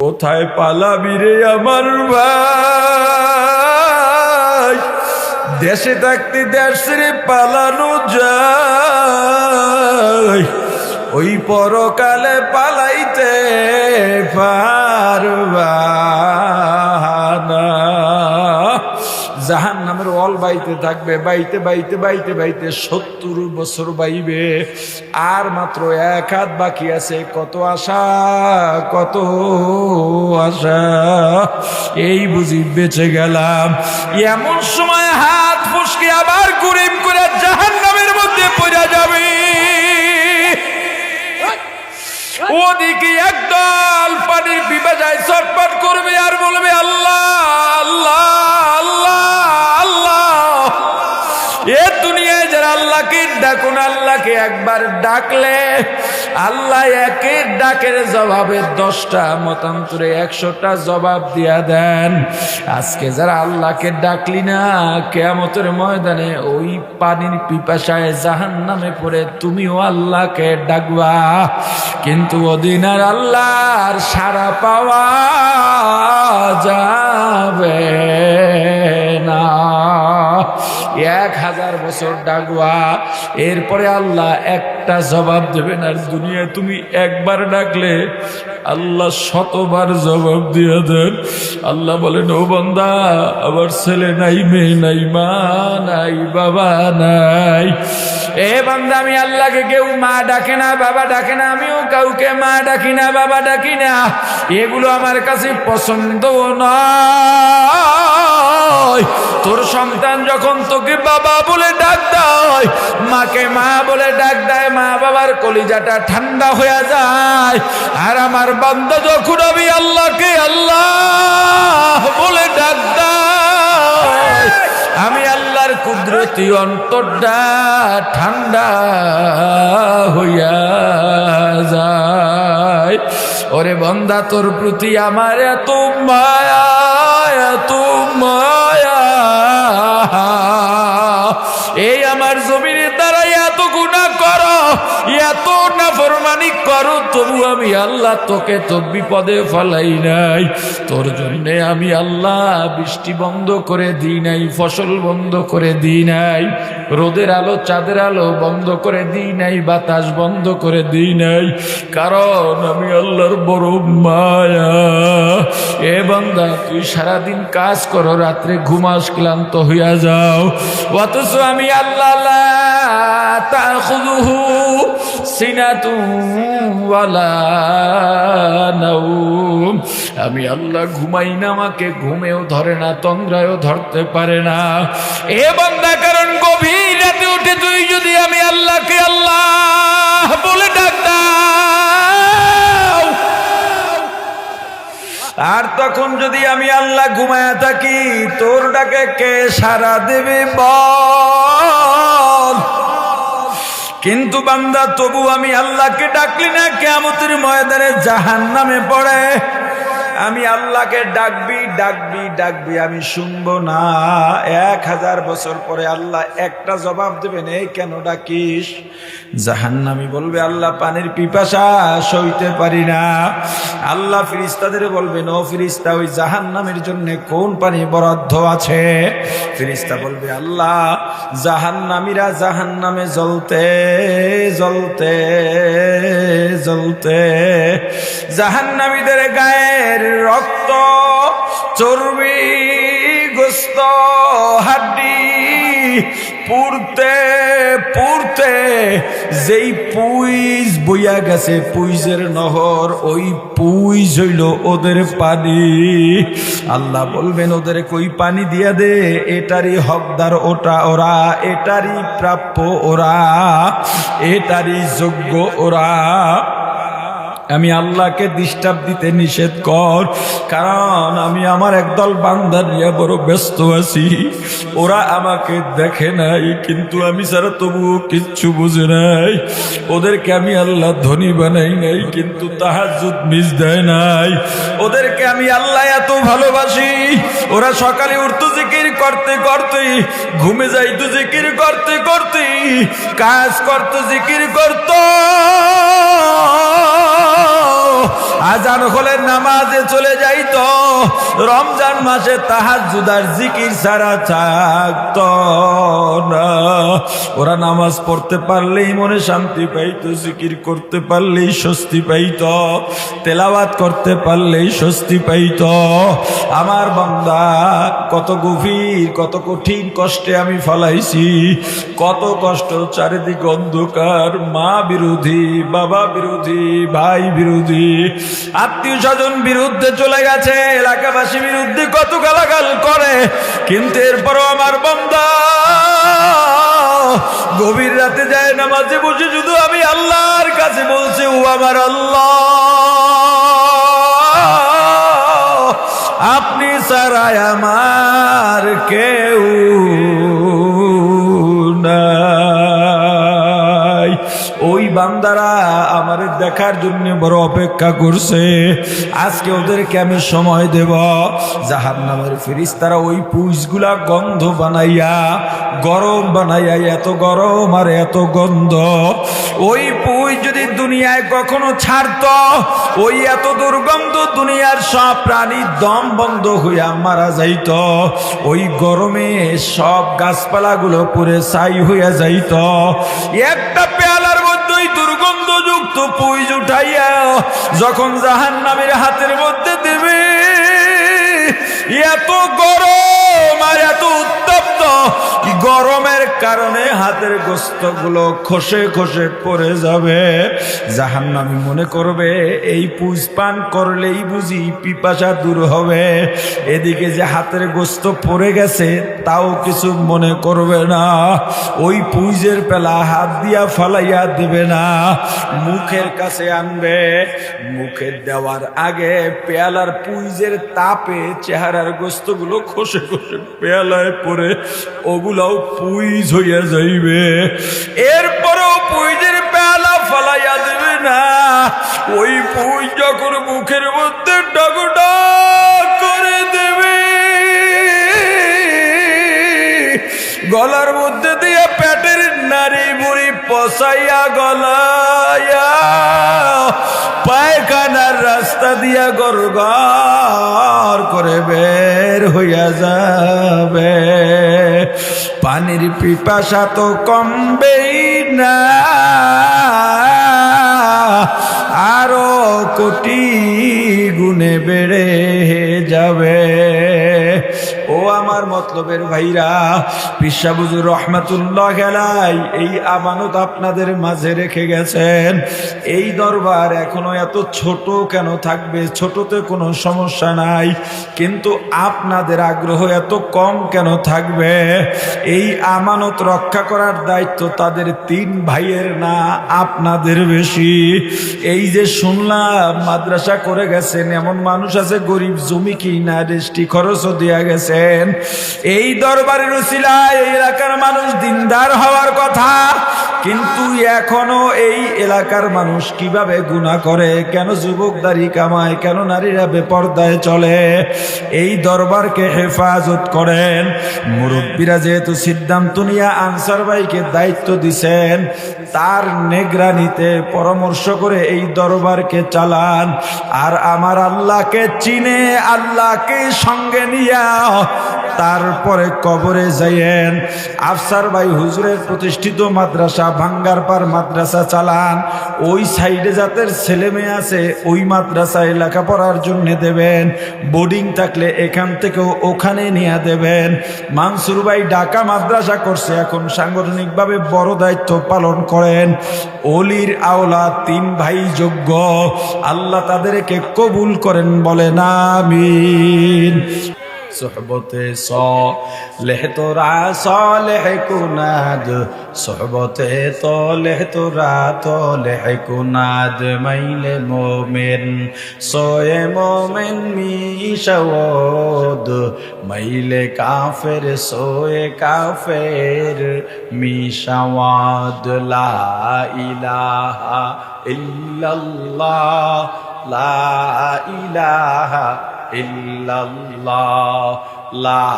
কোথায় পালাবি রে আমার ভাই? দেশে থাকতে দেশ রে পালানো যায়। ওই পরকালে পালাইতে পারবা না। জাহান নামের বাইতে থাকবে, বাইতে বাইতে বাইতে বাইতে সত্তর বছর বাইবে। আর মাত্র এক হাত বাকি আছে, কত আশা কত আশা? এই বুঝি বেঁচে গেলাম। এমন সময় হাত ফুসকে আবার কুরিম করে জাহান নামের মধ্যে পড়ে যাবে। ওদিকে একদল পানির পিপাসায় ছটপট করবে আর ডাকলে আল্লাহ একের ডাকের জবাবে দশটা মতান্তরে একশোটা জবাব দিয়া দেন। আজকে যারা আল্লাহকে ডাকলি না, কেয়ামতের ময়দানে ওই পানির পিপাসায় জাহান নামে পড়ে তুমিও আল্লাহকে ডাকবা। কিন্তু ওদিন আর আল্লাহর সারা পাওয়া যাবে না। এক হাজার বছর ডাকবা, এরপরে আল্লাহ একটা জবাব দেবেন, আর দুনিয়া তুমি একবার ডাকলে আল্লাহ শতবার জবাব দিয়ে দেন। আল্লাহ বলেন, ও বন্দা আবার ছেলে নাই, মেয়ে নাই, মা নাই, বাবা নাই। এ বান্দা, আমি আল্লাহকে কেউ মা ডাকে না, বাবা ডাকে না, আমিও কাউকে মা ডাকি না, বাবা ডাকি না। এগুলো আমার কাছে পছন্দ নয়। তোর সন্তান যখন তোকে বাবা বলে ডাক দেয়, মাকে মা বলে ডাক দেয় মা বাবার কলিজাটা ঠান্ডা হয়ে যায়। আর আমার বান্দা যখন আমি আল্লাহকে আল্লাহ বলে ডাক আমি আল্লাহর কুদরতি অন্তরটা ঠান্ডা হইয়া যায়। ওরে বন্দা, তোর প্রতি আমার এত মায়া এত মায়া। নাফরমানি করো, তবু আমি আল্লাহ তোকে তো বিপদে ফেলাই নাই। তোর জন্যে আমি আল্লাহ বৃষ্টি বন্ধ করে দিই নাই, ফসল বন্ধ করে দিই নাই, রোদের আলো, চাঁদের আলো বন্ধ করে দিই নাই, বাতাস বন্ধ করে দিই নাই। কারণ আমি আল্লাহর বড় মায়া। এ বান্দা, তুই সারাদিন কাজ করো, রাত্রে ঘুমাস ক্লান্ত হইয়া যাও। অথচ আমি আল্লাহ ওয়ালা নাওম আমি আল্লাহ ঘুমাই না, আমাকে ঘুমেও ধরে না, তন্দ্রায়ও ধরতে পারে না। এ বান্দা কারণ গভীর রাতে উঠে তুই যদি আমি আল্লাহকে আল্লাহ বলে ডাক আর তখন যদি আমি আল্লাহ ঘুমায়া থাকি, তোর ডাকে কে সারা দেবে বল? কিন্তু বান্দা, তবু আমি আল্লাহকে ডাকলি না কেমতের ময়দানে জাহান নামে পড়ে। আমি আল্লাহকে ডাকবি ডাকবি ডাকবি, আমি শুনব না। এক হাজার বছর পরে আল্লাহ একটা জবাব দেবেন, এই কেন ডাকিস? জাহান্নামি বলবে, আল্লাহ পানির পিপাসা সইতে পারি না। আল্লাহ ফিরিস্তাদের বলবে ও ফিরিস্তা, ওই জাহান্নামের জন্য কোন পানি বরাদ্দ আছে? ফিরিস্তা বলবে, আল্লাহ, জাহান্নামীরা জাহান্নামে জ্বলতে জ্বলতে জ্বলতে, জাহান্নামীদের গায়ের রক্ত, চর্বি, গোস্ত, হাড্ডি পুরতে পুরতে যেই পুইজ বইয়া গেছে, পুইজের নহর, ওই পুইজ হইল ওদের পানি। আল্লাহ বলবেন, ওদের কই পানি দিয়া দে? এটারই হকদার ওটা ওরা, এটারই প্রাপ্য ওরা, এটারই যোগ্য ওরা। আমি আল্লাহকে ডিস্টার্ব দিতে নিষেধ কর। কারণ আমি আমার একদল বান্দা নিয়ে বড় ব্যস্ত আছি। ওরা আমাকে দেখে নাই, কিন্তু আমি ছাড়া তবুও কিচ্ছু বুঝে নাই। ওদেরকে আমি আল্লাহ ধনী বানাই নাই, কিন্তু তাহাজুদ মিস দেয় নাই। ওদেরকে আমি আল্লাহ এত ভালোবাসি। ওরা সকালে উঠতো জিকির করতে করতে, ঘুমে যাইতো জিকির করতে করতে, কাজ করতো জিকির করতো। আজান হলে নামাজে চলে যাইত রমজান মাসে তাহার জুদার জিকির ছাড়া থাকত না। ওরা নামাজ পড়তে পারলেই মনে শান্তি পাইত, জিকির করতে পারলেই স্বস্তি পাইত, তেলাওয়াত করতে পারলেই স্বস্তি পাইত। আমার বান্দা, কত গভীর, কত কঠিন কষ্টে আমি ফলাইছি, কত কষ্ট চারিদিক অন্ধকার, মা বিরোধী, বাবা বিরোধী, ভাই বিরোধী আত্মীয় স্বজন বিরুদ্ধে চলে গেছে, এলাকাবাসী বিরুদ্ধে কত গালাগাল করে, কিন্তু এরপরও আমার বন্দা গভীর রাতে যায় না মাঝে বসে শুধু আমি আল্লাহর কাছে বলছি, ও আমার আল্লাহ, আপনি সারায় আমার কেউ বান্দারা আমার দেখার জন্য বড় অপেক্ষা করছে। আজকে ওদেরকে আমি সময় দেব। জাহার নামের ফিরিস তারা ওই পুষগুলা গন্ধ বানাইয়া, গরম বানাইয়া, এত গরম আর এত গন্ধ। ওই পুই যদি দুনিয়ায় কখনো ছাড়ত, ওই এত দুর্গন্ধ দুনিয়ার সব প্রাণী দম বন্ধ হইয়া মারা যাইত। ওই গরমে সব গাছপালাগুলো পুরে ছাই হইয়া যাইত। একটা মধ্যে ওই দুর্গন্ধযুক্ত পুইজ উঠাইয়া যখন জাহান্নামের হাতের মধ্যে দেবে এত গরম আর এত উত্তপ্ত গরমের কারণে হাতের গোস্তগুলো খসে খসে পড়ে যাবে? জাহান্নামি মনে করবে, এই পুজ পান করলেই বুঝি পিপাসা দূর হবে। এদিকে যে হাতের গোস্ত পড়ে গেছে, তাও কিছু মনে করবে না। ওই পুইজের পেলা হাত দিয়া ফালাইয়া দেবে না। মুখের কাছে আনবে। মুখে দেওয়ার আগে পেয়ালার পুইজের তাপে চেহারার গোস্তগুলো খসে খসে পেয়ালায় পরে ওগুলাও পুইজ হইয়া যাইবে। এরপরেও পুইজের পেয়ালা ফালাইয়া দেবে না। ওই পুইজ যখন মুখের মধ্যে ডগডগ করে দেবে, গলার মধ্যে বুড়ি পসাইয়া গলায়া পায়খানার রাস্তা দিয়া গরগর করে বের হইয়া যাবে। পানির পিপাসা তো কমবেই না। আরও কোটি গুণে বেড়ে যাবে। আমার মতলবের ভাইরা পিসাবুজুর রহমাতুল্লাহ গেলাই এই আমানত আপনাদের মাঝে রেখে গেছেন। এই দরবার এখনও এত ছোট কেন থাকবে? ছোটতে কোনো সমস্যা নাই। কিন্তু আপনাদের আগ্রহ এত কম কেন থাকবে? এই আমানত রক্ষা করার দায়িত্ব তাদের তিন ভাইয়ের না আপনাদের বেশি। এই যে শুনলাম, মাদ্রাসা করে গেছেন, এমন মানুষ আছে গরিব, জমি কিনা রেস্টি খরচও দেওয়া গেছেন। এই দরবারের উসিলায় এই এলাকার মানুষ দিনদার হওয়ার কথা, কিন্তু এখনও এই এলাকার মানুষ কীভাবে গুণা করে? কেন যুবক দাড়ি কামায়, কেন নারীরা বেপর্দায় চলে? এই দরবারকে হেফাজত করেন। মুরব্বীরা যেহেতু সিদ্ধান্ত নিয়ে আনসার ভাইকে দায়িত্ব দিছেন, তার নেগরানিতে পরামর্শ করে এই দরবারকে চালান। আর আমার আল্লাহকে চিনে, আল্লাহকে সঙ্গে নিয়া তারপরে কবরে যাইয়েন। আফসার ভাই হুজুরের প্রতিষ্ঠিত মাদ্রাসা ভাঙ্গারপার মাদ্রাসা চালান। ওই সাইডে যাদের ছেলে মেয়ে আছে, ওই মাদ্রাসায় লেখাপড়ার জন্য দেবেন। বোর্ডিং থাকলে এখান থেকেও ওখানে নিয়ে দেবেন। মানসুর ভাই ঢাকা মাদ্রাসা করছে, এখন সাংগঠনিকভাবে বড় দায়িত্ব পালন করেন। অলির আওলা তিন ভাই যোগ্য। আল্লাহ তাদেরকে কবুল করেন, বলেন আমিন। সোহবতে সলেহ তোরা সলেহ কুনাদ, সোহবতে তলেহ তোরা তলেহ কুনাদ, মাইলে মোমেন, সোয়ে মোমেন মিশাওদ মাইলে কাফের, সোয়ে কাফের মিশাওয়াদ, লা ইলাহা ইল্লাল্লাহ, লা ইলাহা ইল্লাল্লাহ, লা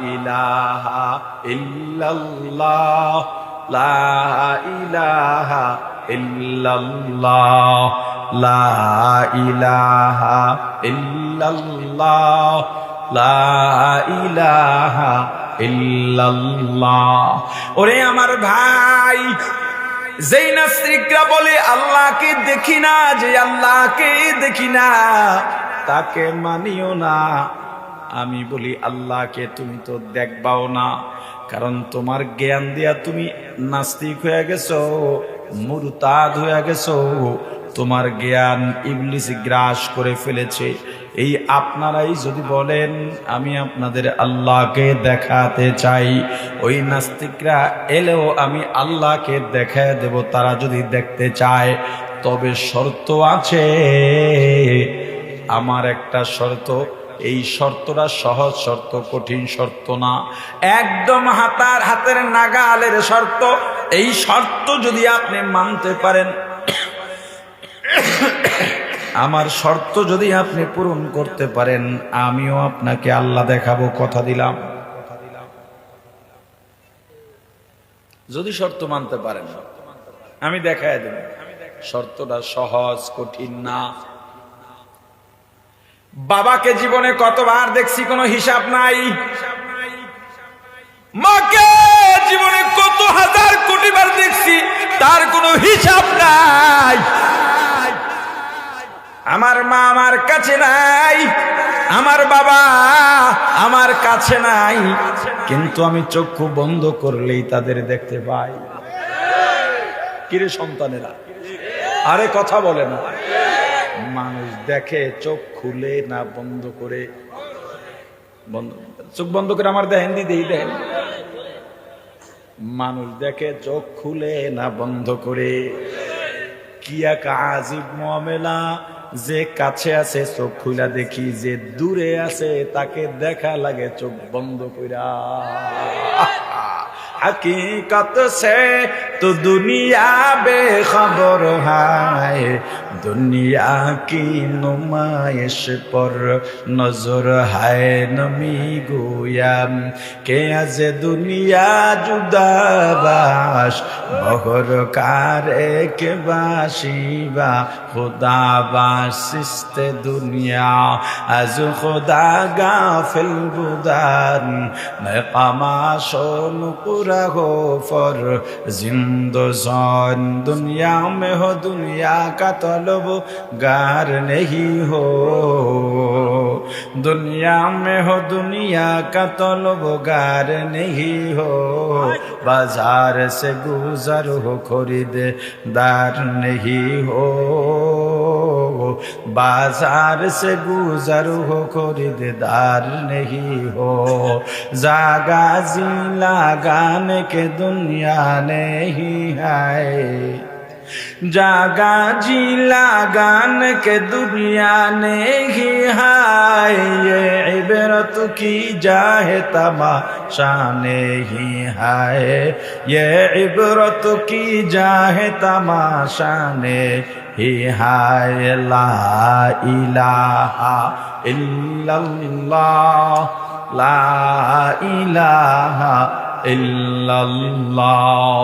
ইলাহা ইল্লাল্লাহ, লা ইলাহা ইল্লাল্লাহ, লা ইলাহা ইল্লাল্লাহ, লা ইলাহা ইল্লাল্লাহ। ওরে আমার ভাই, যেই নাস্তিকরা বলে, আল্লাহকে দেখি না, যে আল্লাহকে দেখি না তাকে মানিও না। আমি বলি, আল্লাহকে তুমি তো দেখবাও না, কারণ তোমার জ্ঞান দিয়া তুমি নাস্তিক হয়ে গেছো, মুরতাদ হয়ে গেছো। তোমার জ্ঞান ইবলিস গ্রাস করে ফেলেছে। এই আপনারাই যদি বলেন, আমি আপনাদের আল্লাহকে দেখাতে চাই। ওই নাস্তিকরা এলেও আমি আল্লাহকে দেখা দেব, তারা যদি দেখতে চায়, তবে শর্ত আছে। আমার একটা শর্ত, এই শর্তটা সহজ শর্ত, কঠিন শর্ত না। একদম হাতার হাতের নাগালের শর্ত, এই শর্ত যদি আপনি মানতে পারেন, আমার শর্ত যদি আপনি পূরণ করতে পারেন, আমিও আপনাকে আল্লাহ দেখাবো, কথা দিলাম। যদি শর্ত মানতে পারেন, আমি দেখায় দেব। শর্তটা সহজ, কঠিন না। বাবাকে জীবনে কতবার দেখছি, কোনো হিসাব নাই। মাকে জীবনে কত হাজার কোটি বার দেখছি, তার কোনো হিসাব নাই। আমার মা আমার কাছে নাই, আমার বাবা আমার কাছে নাই। কিন্তু আমি চক্ষু বন্ধ করলেই তাদের দেখতে পাই। কিরে সন্তানেরা, আরে কথা বলে না। মানুষ দেখে চোখ খুলে না বন্ধ করে বন্ধ চোখ বন্ধ করে আমার দেখেন দিদি দেখেন মানুষ দেখে চোখ খুলে না বন্ধ করে কি এক আজিব মামেলা যে কাছে আছে চোখ খুলা দেখি যে দূরে আছে তাকে দেখা লাগে চোখ বন্ধ কইরা हकीकत से तो दुनिया बेखबर है दुनिया की नुमाइश पर नजर है नमी गोयाम के आज दुनिया जुदाबाश बहर कारे के बाशिबा खुदा बासिस्त दुनिया आज खुदा गाफिल बुदान मैं कमाशों पूरा हो फर जिंदोजान दुनिया में हो दुनिया का तलब गार नहीं हो दुनिया में हो दुनिया का तलब गार नहीं हो बाजार से गुजर हो खरीदार नहीं हो बाजार से गुजर हो खरीदार नहीं हो जागा जी लगाने के दुनिया नहीं है जागा जी लगान के दुनिया नहीं है ये इबरत की जाहे तमाशा नहीं है ये इबरत की जाहे तमाशा नहीं है ला इलाहा इल्लल्लाह লা ইলাহা ইল্লাল্লাহ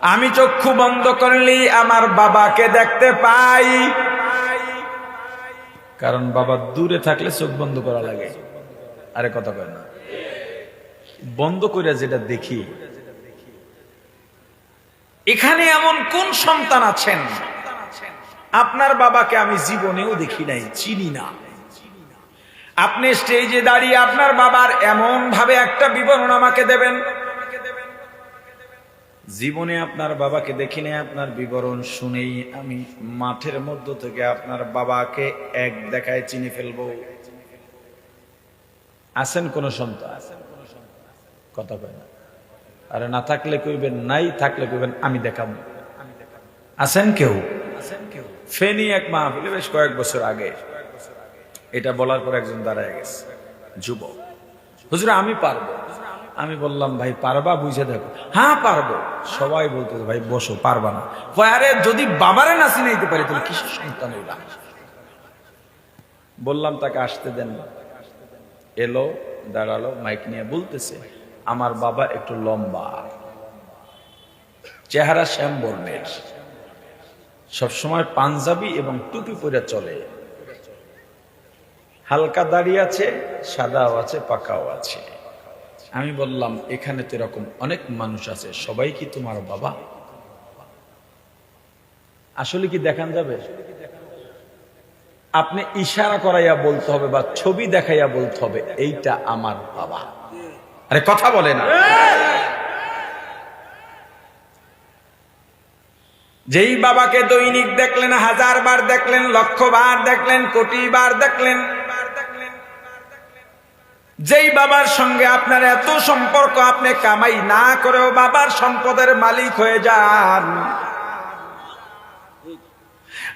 আমি চক্ষু বন্ধ করলি আমার বাবাকে দেখতে পাই। কারণ বাবা দূরে থাকলে চোখ বন্ধ করা লাগে। আরে কথা কয় না। বন্ধ করে যেটা দেখি, এখানে এমন কোন সন্তান আছেন? আপনার বাবাকে আমি জীবনেও দেখি নাই, চিনি না। আপনি স্টেজে দাঁড়িয়ে আপনার বাবার এমন ভাবে একটা বিবরণ আমাকে দেবেন জীবনে আপনার বাবাকে দেখি নাই, আপনার বিবরণ শুনেই আমি মাঠের মধ্য থেকে আপনার বাবাকে এক দেখায় চিনি ফেলব। আছেন কোন সন্তান? কথা কয় না। আরে না থাকলে কইবেন, নাই থাকলে কইবেন, আমি দেখাবো। আছেন কেউ? ফেনি এক মাহফিলে, বেশ কয়েক বছর আগে। এটা বলার পর একজন দাঁড়ায় গেছে, যুবক। হুজুর, আমি পারব। আমি বললাম, ভাই, পারবা? বুঝে দেখো। হ্যাঁ পারব। সবাই বলতে ভাই, বসো, পারবা না। আরে, যদি বাবারে না চিনাইতে পারি, তাহলে কিসের সন্তান বললাম, তাকে আসতে দেন এলো, দাঁড়াল, মাইক নিয়ে বলতেছে, আমার বাবা একটু লম্বা। চেহারা শ্যাম বর্ণের সবসময় পাঞ্জাবি এবং টুপি পরে চলে। হালকা দাড়ি আছে, সাদাও আছে, পাকাও আছে। আমি বললাম, এখানে তো এরকম অনেক মানুষ আছে, সবাই কি তোমার বাবা? আসলে কি দেখান যাবে? আপনি ইশারা করাইয়া বলতে হবে বা ছবি দেখাইয়া বলতে হবে, এইটা আমার বাবা। আরে কথা বলে না। যেই বাবাকে দৈনিক দেখলেন, হাজার বার দেখলেন, লক্ষ বার দেখলেন, কোটি বার দেখলেন যেই বাবার সঙ্গে আপনার এত সম্পর্ক, আপনি কামাই না করেও বাবার সম্পদের মালিক হয়ে যান।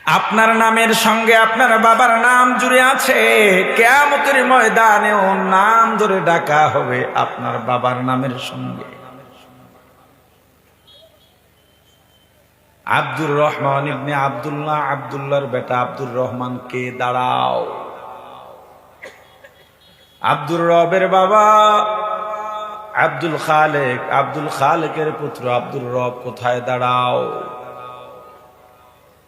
আপনার নামের সঙ্গে আপনার বাবার নাম জুড়ে আছে। কেয়ামতের ময়দানে ও নাম ধরে ডাকা হবে আপনার বাবার নামের সঙ্গে। আব্দুর রহমান ইবনে আব্দুল্লাহ, আব্দুল্লাহর বেটা আব্দুর রহমান, কে দাঁড়াও। আব্দুর রবের বাবা, আব্দুল খালেক, আব্দুল খালেকের পুত্র আব্দুর রব কোথায় দাঁড়াও?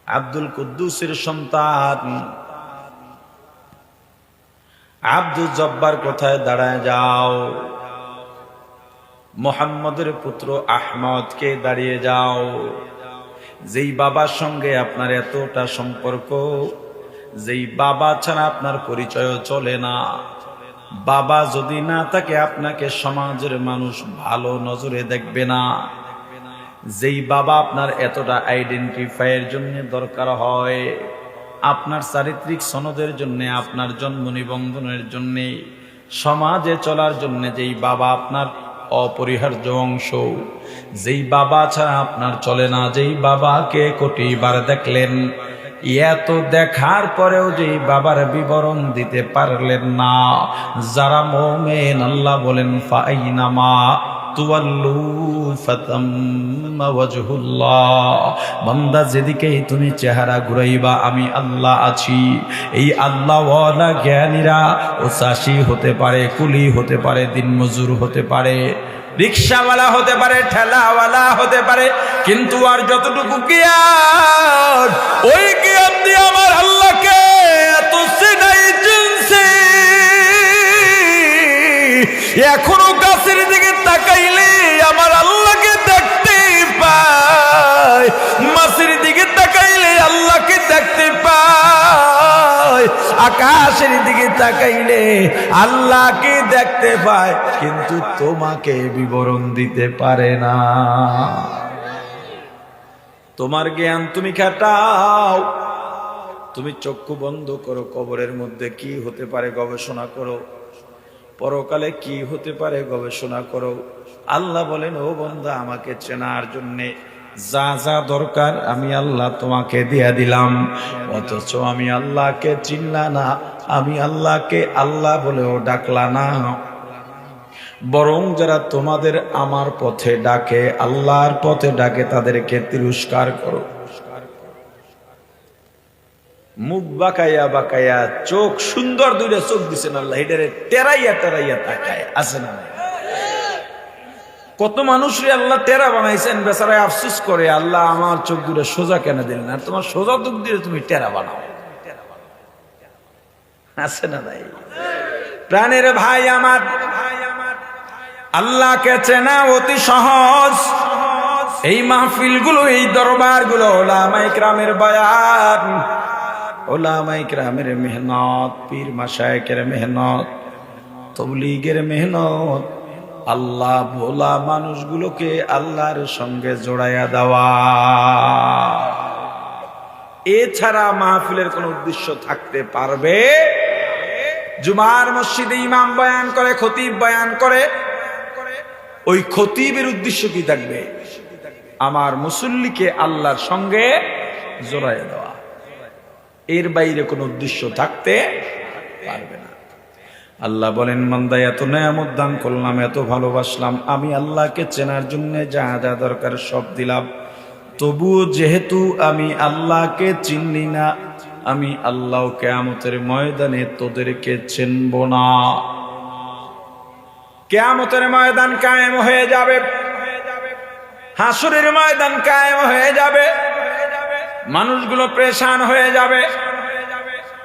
আব্দুল কুদ্দুসের সন্তান, আব্দুল জব্বার কোথায় দাঁড়ায় যাও? মোহাম্মদের পুত্র আহমদকে দাঁড়িয়ে যাও। যেই বাবার সঙ্গে আপনার এতটা সম্পর্ক, যেই বাবা ছাড়া আপনার পরিচয় চলে না। বাবা যদি না থাকে, আপনাকে সমাজের মানুষ ভালো নজরে দেখবে না। যেই বাবা আপনার এতটা আইডেন্টিফাইয়ের জন্য দরকার হয়, আপনার চারিত্রিক সনদের জন্য, আপনার জন্ম নিবন্ধনের জন্য, সমাজে চলার জন্য যেই বাবা আপনার অপরিহার্য অংশ, যেই বাবা ছাড়া আপনার চলে না, যেই বাবাকে কোটিবার দেখলেন এত দেখার পরেও যে বাবার বিবরণ দিতে পারলেন না। যারা মোমেন আল্লাহ বলেন ফাইনামা বান্দা যেদিকেই তুমি চেহারা ঘুরাইবা, আমি আল্লাহ আছি। এই আল্লাহ ওয়ালা জ্ঞানীরা ও চাষি হতে পারে, কুলি হতে পারে, দিনমজুর হতে পারে, রিক্সাওয়ালা হতে পারে, ঠেলাওয়ালা হতে পারে, কিন্তু আর যতটুকু জ্ঞান, ওই জ্ঞান দিয়ে আমার আল্লাহকে এত এখনও তাকাইলে আমার আল্লাহকে দেখতে পায়। মাছের দিকে তাকাইলে আল্লাহকে দেখতে পায়। আকাশের দিকে তাকাইলে আল্লাহকে দেখতে পায়, কিন্তু তোমাকে বিবরণ দিতে পারে না। তোমার জ্ঞান তুমি খাটাও। তুমি চক্ষু বন্ধ করো, কবরের মধ্যে কি হতে পারে গবেষণা করো। পরকালে কি হতে পারে গবেষণা করো। আল্লাহ বলেন, ও বন্ধা আমাকে চেনার জন্যে যা যা দরকার আমি আল্লাহ তোমাকে দিয়া দিলাম। অথচ আমি আল্লাহকে চিনলা না, আমি আল্লাহকে আল্লাহ বলেও ডাকলা না। বরং যারা তোমাদের আমার পথে ডাকে, আল্লাহর পথে ডাকে, তাদেরকে তিরস্কার করো। মুখ বাঁকাইয়া বাঁকাইয়া চোখ সুন্দর দুইটা চোখ দিছেন আল্লাহ এটারে টেরাইয়া টেরাইয়া তাকায়, আছে না? কত মানুষরে আল্লাহ টেরা বানাইছেন, বেচারায় আফসোস করে, আল্লাহ আমার চোখ দুটো সোজা কেন দিলেন? আর তোমার সোজা চোখ দিয়ে তুমি টেরা বানাও। আছে না নাই? প্রাণের ভাই আমার, আল্লাহকে চেনা অতি সহজ। এই মাহফিলগুলো এই দরবারগুলো ওলামাই গ্রামের বয়ান ওলামাই গ্রামের মেহনত, পীর মাসায়কের মেহনত, তবলিগের মেহনত, আল্লাহ ভোলা মানুষগুলোকে আল্লাহর সঙ্গে জোড়াইয়া দেওয়া। এছাড়া মাহফিলের কোন উদ্দেশ্য থাকতে পারবে? জুমার মসজিদে ইমাম বয়ান করে, খতিব বয়ান করে, ওই খতিবের উদ্দেশ্য কি থাকবে? আমার মুসল্লিকে আল্লাহর সঙ্গে জোড়ায় দেওয়া। এর বাইরে কোনো উদ্দেশ্য থাকতে পারবে না। আল্লাহ বলেন মন্দা এত নেয়ামত দান করলাম, এত ভালোবাসলাম, আমি আল্লাহকে চেনার জন্য যা যা দরকার সব দিলাম। তবুও যেহেতু আমি আল্লাহকে চিনলি না, আমি আল্লাহ কেয়ামতের ময়দানে তোদেরকে চিনব না। কেয়ামতের ময়দান কায়েম হয়ে যাবে। হাসুরের ময়দান কায়েম হয়ে যাবে। মানুষগুলো প্রেশান হয়ে যাবে।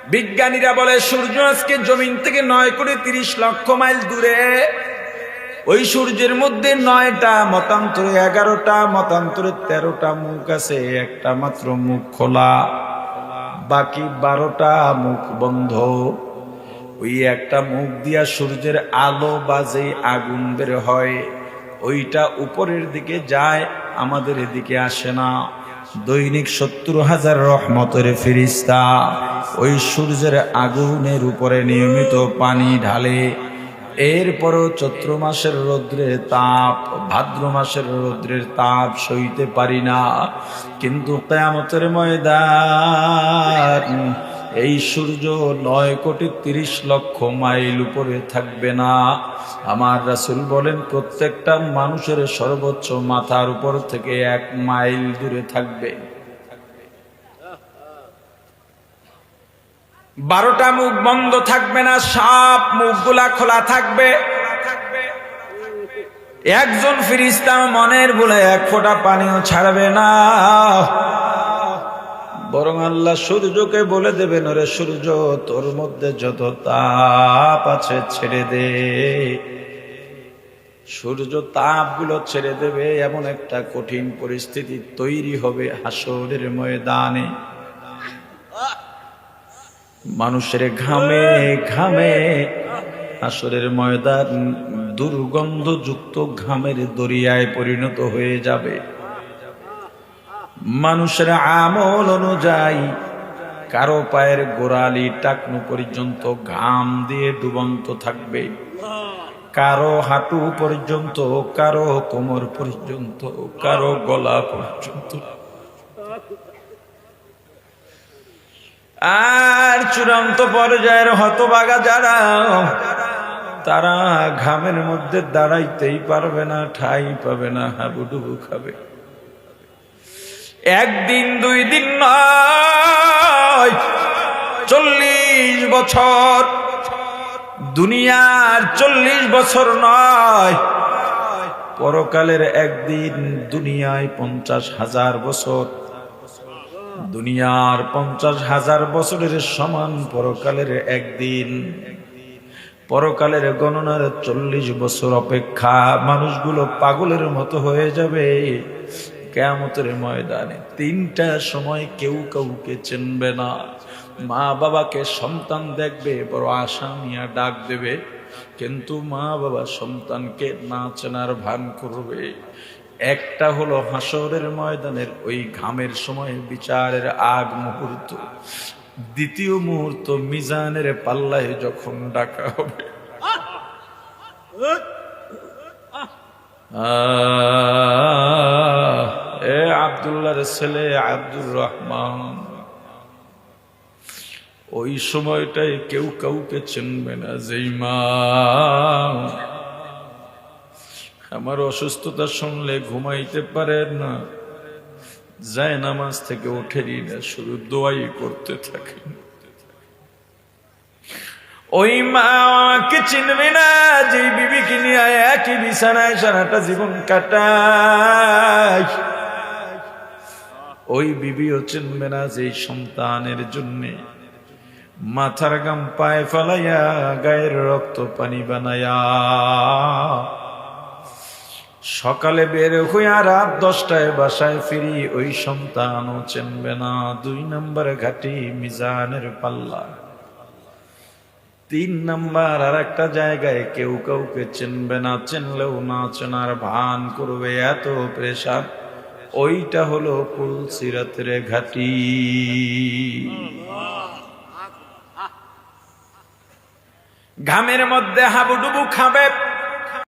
বিজ্ঞানীরা বলে, সূর্য আজকে জমিন থেকে নয় করে তিরিশ লক্ষ মাইল দূরে। ওই সূর্যের মধ্যে নয়টা, মতান্তরে এগারোটা, মতান্তরে তেরোটা মুখ আছে, একটা মাত্র মুখ খোলা। বাকি বারোটা মুখ বন্ধ। ওই একটা মুখ দিয়া সূর্যের আলো বাজে, আগুন বের হয়। ওইটা উপরের দিকে যায়, আমাদের এদিকে আসে না। দৈনিক সত্তর হাজার রহমতের ফিরিস্তা। ওই সূর্যের আগুনের উপরে নিয়মিত পানি ঢালে, এরপরও চৈত্র মাসের রৌদ্রের তাপ, ভাদ্র মাসের রৌদ্রের তাপ সইতে পারি না। কিন্তু কেয়ামতের ময়দান এই সূর্য নয় কোটি তিরিশ লক্ষ মাইল উপরে থাকবে না। আমার রাসুল বলেন, প্রত্যেকটা মানুষের সর্বোচ্চ মাথার উপর থেকে এক মাইল দূরে থাকবে। বারোটা মুখ বন্ধ থাকবে না, সাপ মুখগুলা খোলা থাকবে। একজন ফিরিস্তা মনের বলে এক ফোঁটা পানিও ছাড়বে না। বরং আল্লাহ সূর্যকে বলে দেবেন ওরে সূর্য, তোর মধ্যে যত তাপ আছে ছেড়ে দে। সূর্য তাপগুলো ছেড়ে দেবে, এমন একটা কঠিন পরিস্থিতি তৈরি হবে হাসরের ময়দানে। মানুষের ঘামে ঘামে আসরের ময়দান দুর্গন্ধযুক্ত ঘামের দরিয়ায় পরিণত হয়ে যাবে। মানুষের আমল অনুযায়ী কারও পায়ের গোড়ালি টাকনু পর্যন্ত ঘাম দিয়ে ডুবন্ত থাকবে। কারও হাঁটু পর্যন্ত, কারও কোমর পর্যন্ত, কারও গলা পর্যন্ত। আর চূড়ান্ত পর্যায়ের হতবাগা যারা, তারা ঘামের মধ্যে দাঁড়াইতেই পারবে না, ঠাই পাবে না, হাবুডুবু খাবে। একদিন, দুই দিন নয়, চল্লিশ বছর। দুনিয়ার চল্লিশ বছর নয়, পরকালের একদিন, দুনিয়ায় পঞ্চাশ হাজার বছর। দুনিয়ার পঞ্চাশ হাজার বছরের সমান পরকালের একদিন। পরকালের গণনার চল্লিশ বছর অপেক্ষা মানুষগুলো পাগলের মতো হয়ে যাবে। কেমতের ময়দানে তিনটা সময় কেউ কাউকে চিনবে না। মা বাবাকে সন্তান দেখবে বড় আশা নিয়ে ডাক দেবে কিন্তু মা বাবা সন্তানকে না চেনার ভান করবে। একটা হলো হাসরের ময়দানের ওই ঘামের সময় বিচারের আগ মুহূর্ত। দ্বিতীয় মুহূর্ত মিজানের পাল্লায় যখন ডাকা হবে। আহ, এ আবদুল্লাহর ছেলে আব্দুর রহমান। ওই সময়টাই কেউ কাউকে চিনবে না, যেই আমার অসুস্থতা শুনলে ঘুমাইতে পারে না। যায় নামাজ থেকে ওঠেনি না শুধু দোয়াই করতে থাকে। ওই মাকে চিনবে না যে বিবিকে নিয়ে একই বিছানায় সারাটা জীবন কাটায়। ওই বিবিও চিনবে না যে সন্তানের জন্যে। মাথার গাম পায়ে ফেলাইয়া গায়ের রক্ত পানি বানায়া সকালে বের হইয়া রাত দশটায় বাসায় ফিরি, ওই সন্তানও চেনবে না দুই নম্বর ঘাটি মিজানের পাল্লা। তিন নম্বর আর একটা জায়গায় কেউ কাউকে চিনবে না, চিনলেও না চেনার ভান করবে, এত প্রেশার ওইটা হলো কুল সিরাতের ঘাটি। ঘামের মধ্যে হাবুডুবু খাবে।